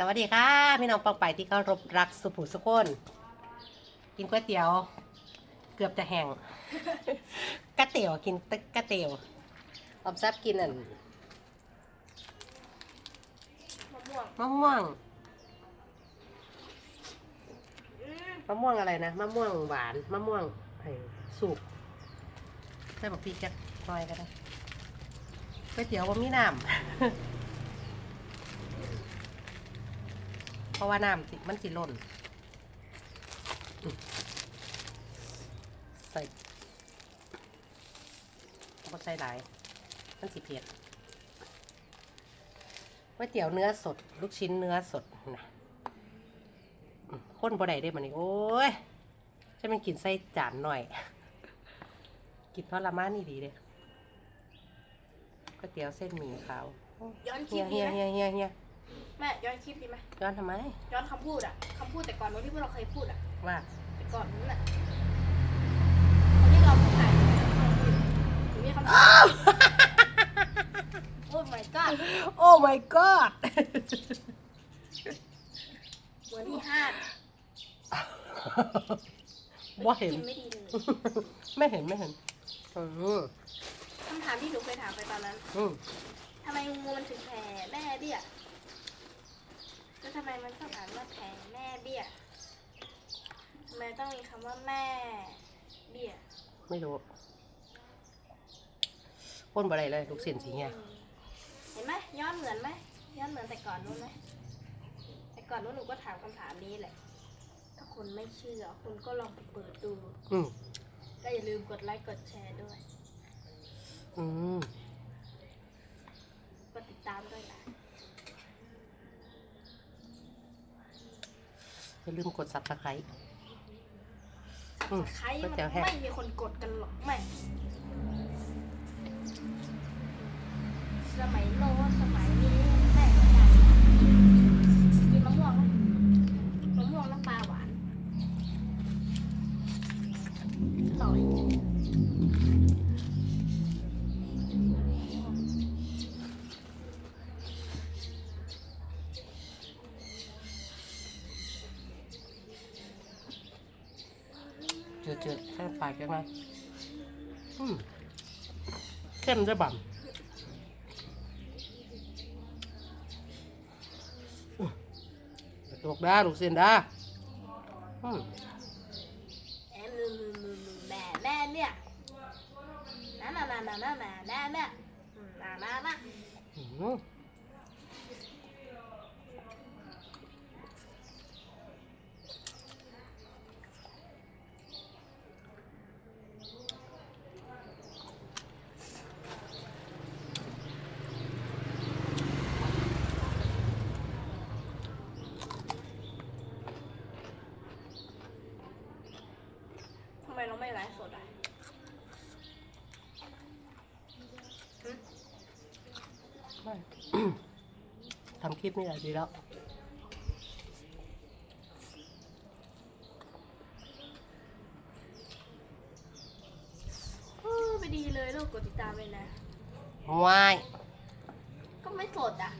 สวัสดีค่ะพี่น้องปองไปที่เคารพรักสุภูสุคนกินก๋วยเตี๋ยว เกือบจะแห้งกะเตี๋ยวกินตึกกะเตี๋ยวออมซับกินอันมะม่วงมะม่วงมะม่วงอะไรนะมะม่วงหวานมะม่วงไอ้สุกใส่บอกพี่จักหน่อยก็ได้ก๋วยเตี๋ยวว่ามีน้ำ เพราะว่าน้ำสิมันสิหล่นอืมใส่ก็ใส่หลาย มันสิเผ็ดก๋วยเตี๋ยวเนื้อสด ลูกชิ้นเนื้อสดนะอืมข้นบ่ได้ได้มันนี่โอ้ยจะมันกินใส่จานหน่อย กินทอดละมานี่ดีเลยก๋วยเตี๋ยวเส้นหมี่ขาวโอ้ย้อนคเฮีลิยปเฮีดียไหมเฮียเฮียเฮีย แม่ย้อนคลิปดีไหมย้อนทำไม ย้อนคำพูดอะคำพูดแต่ก่อนนู้นที่พวกเราเคยพูดอะว่าแต่แต่ก่อนนู้นอะตอนที่เราถ่ายหรือมีคำพูดโอ้ my god โอ้ my god เหมือนที่ห้าว่าเห็นกินไม่ดีเลยไม่เห็นไม่เห็นอืมคำถามที่หนูเคยถามไปตอนนั้นอืมทำไมงูมันถึงแผ่แม่เบี้ย แล้วทำไมมันต้องอ่านว่าแผ่แม่เบี้ยทำไมต้องมีคำว่าแม่เบี้ยไม่รู้พ่นบ่ได้เลยลูกเสียนสีเงี้ยเห็นไหมย้อนเหมือนไหมย้อนเหมือนแต่ก่อนนู้นไหมแต่ก่อนนู้นหนูก็ถามคำถามนี้แหละ ถ้าคุณไม่เชื่อคุณก็ลองไปเปิดดู อืมก็อย่าลืมกดไลค์กดแชร์ด้วย อืม กดติดตามด้วยนะ อย่าลืมกดซับสไครต์อืมใครก็มันจะแฮกไม่มีคนกดกันหรอกไม่สมัยโน้นสมัย จอเจอแค่ปลายกันไหมอืมเข้มด้วยบั่มอืมลูกด้าลูกเสียนด้าอืมแอมมือมือมือมือแม่แม่เนี่ยน่าน่าน่าน่าน่าแม่แม่แม่อืมน่าน่าน่า อืม ทำไมเราไม่ไลฟ์สดอะหึ ไม่ ทำ คลิปนี่แหละดีแล้วเออไม่ดีเลยลูกกดติดตามเลยนะวายก็ไม่สดอะ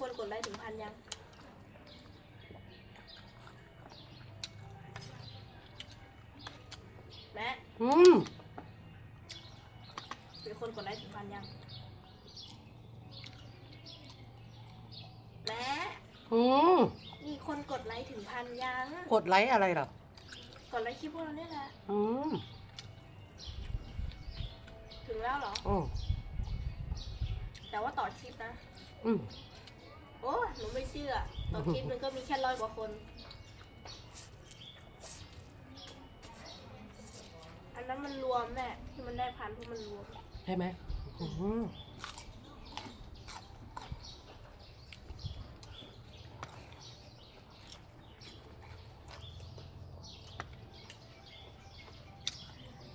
คนกดไลค์ถึงพันยังแม่อืมมีคนกดไลค์ถึงพันยังแม่อืมมีคนกดไลค์ถึงพันยังกดไลค์อะไรเหรอกดไลค์คลิปพวกเราเนี่ยแหละอืมถึงแล้วเหรอ อืมแต่ว่าต่อคลิปนะ อืมโอ้หนูไม่เชื่อต่อคลิปนึงก็มีแค่ร้อยกว่าคน อันนั้นมันรวมแม่ที่มันได้พันเพราะมันรวม ใช่ไหมอืม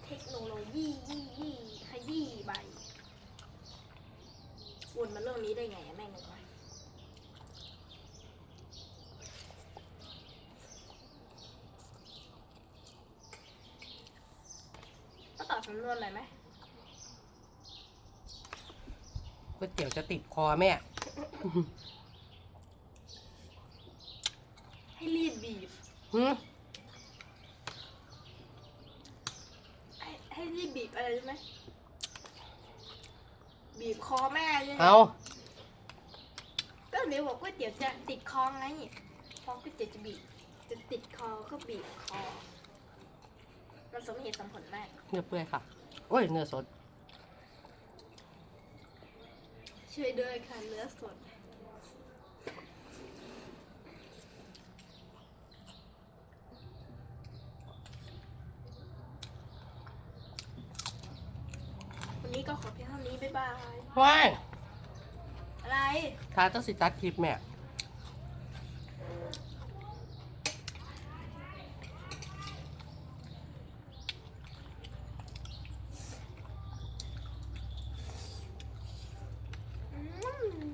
เทคโนโลยียี่ยี่ขยี้ใบวนมาเรื่องนี้ได้ไงอะแม่งงไหม ก็ตอบสำนวนหน่อยไหมก๋วยเตี๋ยวจะติดคอแม่ ให้รีดบีบหืมให้ให้รีบบีบอะไรรู้ไหมบีบคอแม่ใช่ไหมเอาก็เดี๋ยวบอกก๋วยเตี๋ยวจะติดคอไงพอก๋วยเตี๋ยวจะบีบจะติดคอก็บีบคอมันสมเหตุสมผลมาก เนื้อเปื่อยค่ะ โอ้ยเนื้อสด ช่วยด้วยค่ะเนื้อสด วันนี้ก็ขอเพียงเท่านี้ บ๊ายบาย ว้ายอะไรท้าต้องสิตัดคลิปแม่ อืม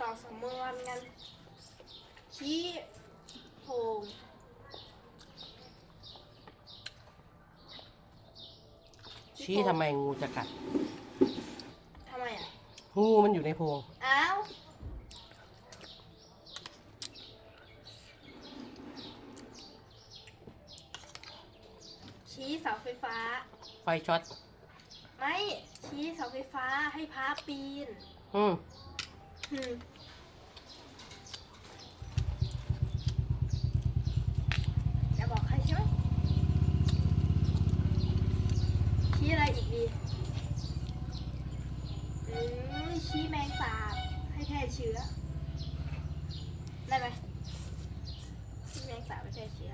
ต่อสำนวนกัน ชี้โพงชี้ทำไมงูจะกัด ทำไมอะ งูมันอยู่ในโพรงอ้าว ชี้เสาไฟฟ้า ไฟช็อต ไม่ ชี้เสาไฟฟ้าให้พระปีน อืมอืมจะบอกใครใช่ไหมชี้อะไรอีกดี อื มชี้แมงสาบให้แพร่เชื้อ ได้ไหมชี้แมงสาบให้แพร่เชื้อ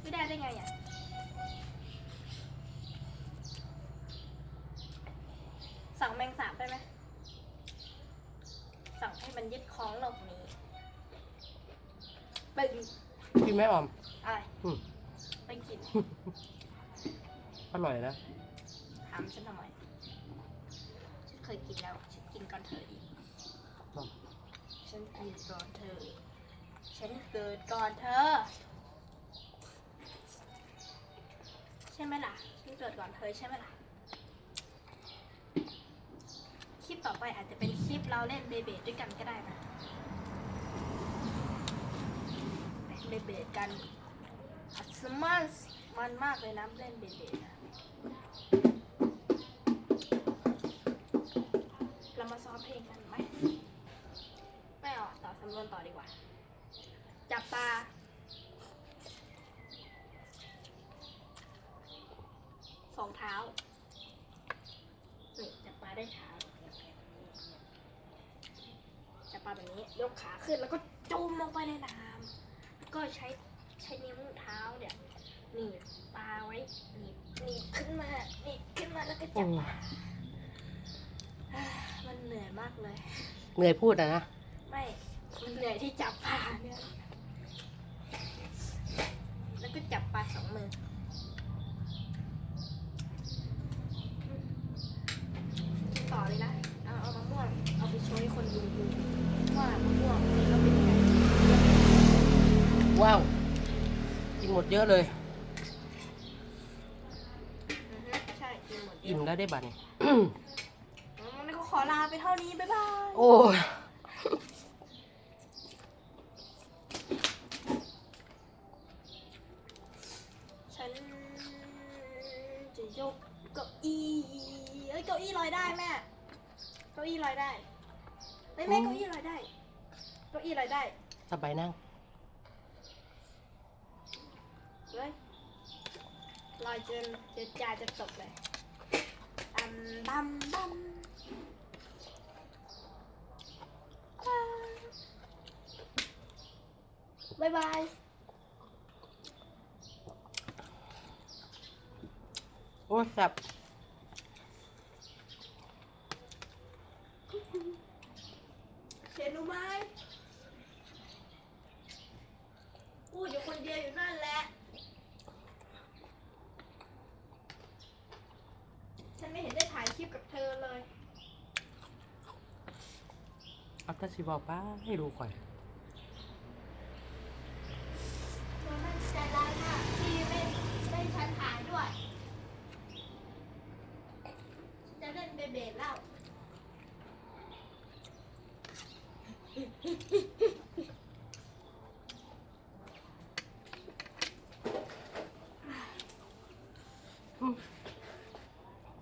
ไม่ได้ได้ไงอะสั่งแมงสาบได้ไหมสั่งให้มันยึดคล้องหลบหนี้ปึงพี่แม่ออม อะไรอืม ไปกิน อร่อยนะถามฉันทำไมฉัน เคยกินแล้วฉันกินก่อนเธออีกอืมฉันกินก่อนเธอฉันเกิดก่อนเธอ ใช่ไหมล่ะฉันเกิดก่อนเธอใช่ไหมล่ะคลิปต่อไปอาจจะเป็นคลิปเราเล่นเบเบดด้วยกันก็ได้นะเล่นเบเบดกันอัศมันมันมากเลยนะเล่นเบเบดนะเรามาซ้อมเพลงกันไหมไม่เอาอะต่อสำนวนต่อดีกว่า จับ ปลาสองเท้านี่จับปลาได้เท้าจับปลาแบบนี้ยกขาขึ้นแล้วก็จุ่มลงไปในน้ำแล้วก็ใช้ใช้นิ้วเท้าเนี่ยหนีบปลาไว้หนีบหนีบขึ้นมาหนีบขึ้นมาแล้วก็จับปลาอ่ามันเหนื่อยมากเลย เหนื่อยพูดอะนะ ไม่ มันเหนื่อยที่จับปลาเนี่ยแล้ว ก็จับปลาสองมือ ต่อเลยนะ เอาเอามะม่วงเอาไปโชว์ให้คนดูดูว่ามะม่วงนี่ก็เป็นยังไงว้าว กินหมดเยอะเลย อือฮึใช่กินหมดเยอิ่มอะแล้วได้บัตรอืมงั้นก็ขอลาไปเท่านี้ บ๊ายบาย โอ้ย ยกเก้าอี้เอ้ยเก้าอี้ลอยได้แม่ เก้าอี้ลอยได้ได้ไม่ไม่เก้าอี้ลอยได้ เก้าอี้ลอยได้สบายนั่งเลยลอยจนเดี๋ยวจ่าจะตกเลยอัมบัมบัมบายบาย อ้ยจับเห็นหนูไหมพูดอยู่คนเดียวอยู่นั่นแหละ ฉันไม่เห็นได้ถ่ายคลิปกับเธอเลย เอาแต่สิบอกป้าให้ดูก่อน เธอมั่นใจร้ายมากที่ไม่ได้ฉันถ่ายด้วย จะเล่นเบเบดแล้ว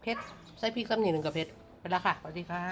เพชรใส่พริกซ้ำหนึ่งกับเพชรไปแล้วค่ะสวัสดีค่ะ